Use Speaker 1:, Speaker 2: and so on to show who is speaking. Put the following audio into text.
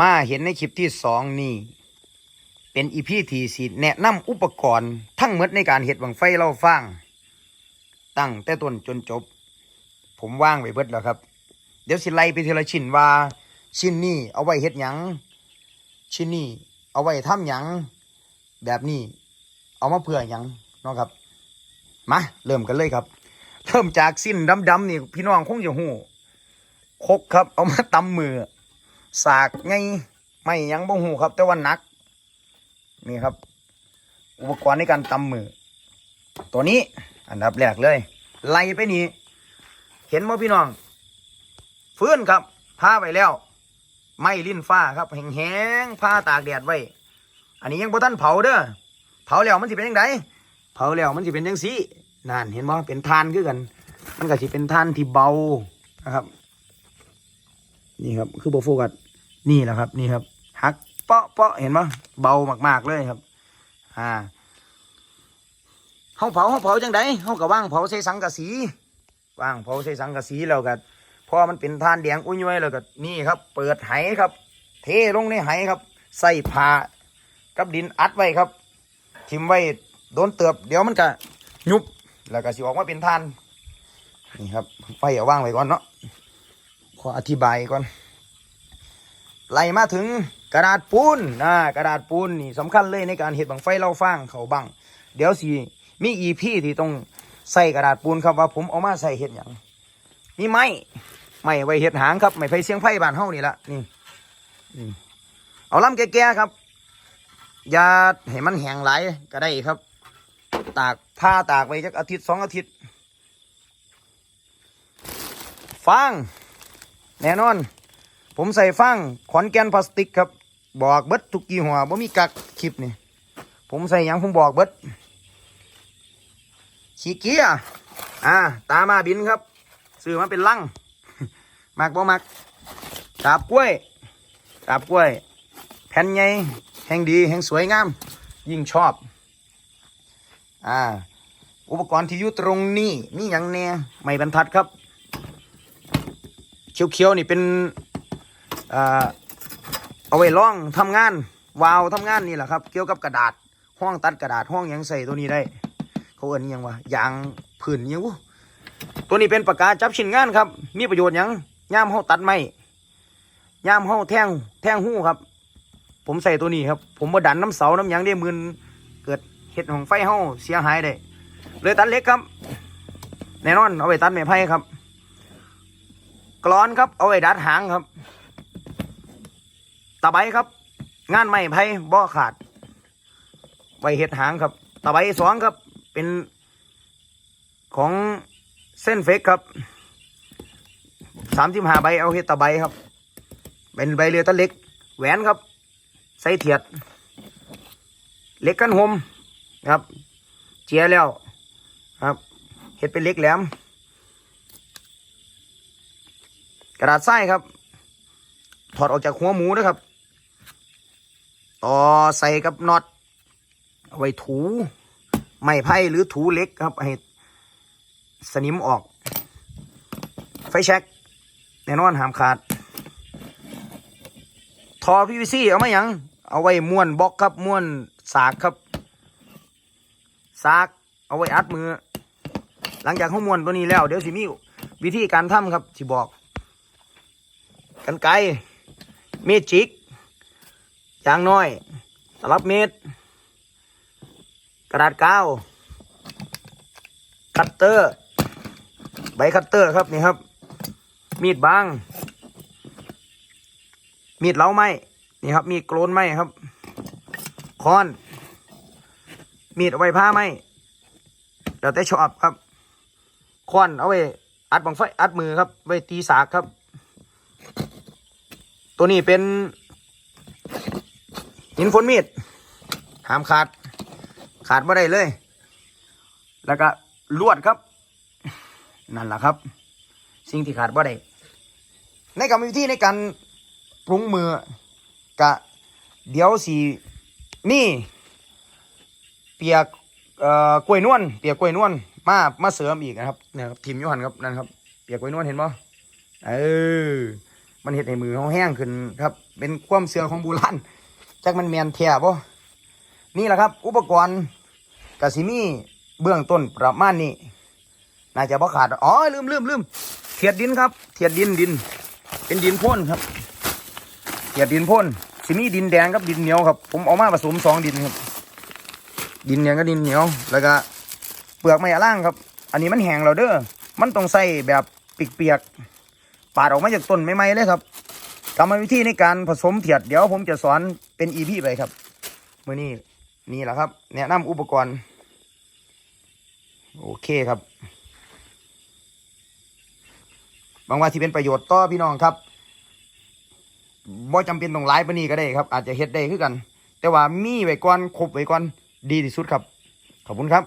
Speaker 1: มาเห็นในคลิปที่สองนี่เป็นอีพีที่สีแนะนำอุปกรณ์ทั้งหมดในการเห็ดบังไฟเล่าฟังตั้งแต่ต้นจนจบ ผมว่างไว้เบิดแล้วครับ เดี๋ยวสิไล่ไปทีละชิ้นว่า ชิ้นนี้เอาไว้เฮ็ดหยังชิ้นนี้เอาไว้ทำหยังแบบนี้ เอามาเพื่อหยังเนาะครับมาเริ่มกันเลยครับ เริ่มจากสิ้นดำๆนี่พี่น้องคงจะหูคกครับ เอามาตำมือ สากไงไม่ยังบ่หูครับ แต่ว่านัก นี่ครับ อุปกรณ์ในการตำมือ ตัวนี้อันดับแรกเลย ไล่ไปนี่ เห็นมั้พี่น้อง ฟื้นครับผ้าไปแล้ว ไม่ลิ้นฟ้าครับแห้งๆผ้าตากแดดไว้ อันนี้ยังบ่ทันเผาเด้อเผาแล้วมันสิเป็นยังไงเผาแล้วมันสิเป็นยังสีนั่นเห็นบ่เป็นทานคือกัน มันก็สิเป็นทานที่เบานะครับ นี่ครับ คือโบโฟกัส นี่แหละครับ นี่ครับหักเปาะเปาะเห็นบ่เบามาก ๆเลยครับ อ่าเฮาเผาเฮาเผาจังไดเฮาก็ว่างเผาใส่สังกะสีว่างเผาใส่สังกะสีแล้วก็พอมันเป็นทานแดงอุ้ยย้วยแล้วก็นี่ครับ เปิดไหครับ เทลงในไหครับ ใส่ผ้ากับดินอัดไว้ครับทิมไว้โดนเติบเดี๋ยวมันก็ยุบแล้วก็สิออกมาเป็นทานนี่ครับไฟเอาว่างไว้ก่อนเนาะขออธิบายก่อน ไล่มาถึงกระดาษปูนนะกระดาษปูนนี่สำคัญเลยในการเห็ดบังไฟเล่าฟางเขาบัง เดี๋ยวสิมีอีพีที่ต้องใส่กระดาษปูนครับว่าผมเอามาใส่เห็ดอย่างนี่ไม้ไม้ไว้เห็ดหางครับไม้ไฟเสียงไฟบานเฮานี่ละนี่นี่เอาลำแก่ๆครับอย่าให้มันแห้งไหลก็ได้ครับ ตากผ้าตากไว้จักอาทิตย์สองอาทิตย์ฟางแน่นอน ผมใส่ฟางขอนแกนพลาสติกครับ บอกเบิดทุกกี่หัวบ่มีกักคลิปนี่ ผมใส่ยังผมบอกเบิดขี้เกียอ่า ตามาบินครับ ซื้อมาเป็นลังมักบ่มักกาบกล้วยกาบกล้วย แผ่นใหญ่แห่งดีแห่งสวยงาม ยิ่งชอบ อ่า อุปกรณ์ที่อยู่ตรงนี้ มีอย่างแน่ไม่บรรทัดครับ เขียวๆนี่เป็น อ่าเอาไว้ล่องทำงานวาวทำงานนี่แหละครับ เกี่ยวกับกระดาษห้องตัดกระดาษห้องยังใส่ตัวนี้ได้ เขาเอิ้นยังวะยางผืนอิหยังวะตัวนี้เป็นปากกาจับชิ้นงานครับ มีประโยชน์ยังย่ามเฮาตัดไม้ย่ามเฮาแท่งแท่งหู้ครับ ผมใส่ตัวนี้ครับ ผมมาดันน้ำเสาน้ำยังได้มืนเกิดเห็ดของไฟเฮาเสียหายได้เลยตัดเล็กครับ แน่นอนเอาไปตัดไม้ไผ่ครับกรอนครับเอาไว้ดัดหางครับ ตะไบครับ งานไม้ไผ่บ่อขาดไว้เห็ดหางครับ ตะไบสองครับ เป็นของเส้นเฟกครับสามสิบห้าใบเอาเห็ดตะไบครับ เป็นใบเรือตะเล็ก แหวนครับ ใส่เถียด เล็กกันหมครับ เจียแล้วครับเห็ดเป็นเล็กแหลมกระดาษทรายครับ ถอดออกจากหัวหมูนะครับ ต่อใส่กับน็อตเอาไว้ถูไม้ไผ่หรือถูเล็กครับ ให้สนิมออก ไฟแช็กแน่นอนห้ามขาด ทอ PVC เอามาหยัง เอาไว้ม้วนบล็อกครับม้วนสากครับ สาก เอาไว้อัดมือ หลังจากเขาม้วนตัวนี้แล้ว เดี๋ยวสิมีวิธีการทำครับที่บอก กันไกรเมจิก ยางน้อยตลับเมตรกระดาษกาว คัตเตอร์ ใบคัตเตอร์ครับนี่ครับ มีดบาง มีดเล้าไม้ นี่ครับ มีดโกลนไม้ครับ ค้อน มีดเอาไว้ผ้าไม้เดี๋ยวแต่ชอบครับ ค้อนเอาไว้อัดบังไฟอัดมือครับ ไว้ตีสากครับ ตัวนี้เป็น หินฝนมีดหามขาด ขาดไม่ได้เลย แล้วก็ลวดครับ นั่นแหละครับ สิ่งที่ขาดไม่ได้ในกรรมวิธีในการปรุงมือกะเดี๋ยวสีนี่เปียกเอ่อกล้วยนวลเปียกกล้วยนวลมามาเสริมอีกนะครับเนี่ยครับทีมยุหันครับนั่นครับเปียกกล้วยนวลเห็นป่เออมันเห็ดให้มือเขาแห้งขึ้นครับ เป็นความเสื่อของโบราณ จักมันแมนแท้บ่นี่แหละครับ อุปกรณ์กสิมีเบื้องต้นประมาณนี้น่าจะบ่ขาดอ๋อลืมลืมลืมเทียดดินครับ เทียดดินดิน เป็นดินพ่นครับ เทียดดินพ่นสิมีดินแดงกับดินเหนียวครับ ผมเอามาผสมสองดินครับ ดินแดงกับดินเหนียว แล้วก็เปลือกไม้ล่างครับ อันนี้มันแห้งแล้วเด้อมันต้องใส่แบบเปียกๆปาดออกมาจากต้นใหม่ๆเลยครับ กรรมวิธีในการผสมเทียดเดี๋ยวผมจะสอนเป็นอีพีไปครับเมื่อนี้นี่แหละครับ แนะนำอุปกรณ์ โอเคครับบางว่าที่เป็นประโยชน์ต่อพี่น้องครับบ่จำเป็นต้องหลายปนนี้ก็ได้ครับ อาจจะเฮ็ดได้คือกัน แต่ว่ามีไว้ก่อนครบไว้ก่อนดีที่สุดครับ ขอบคุณครับ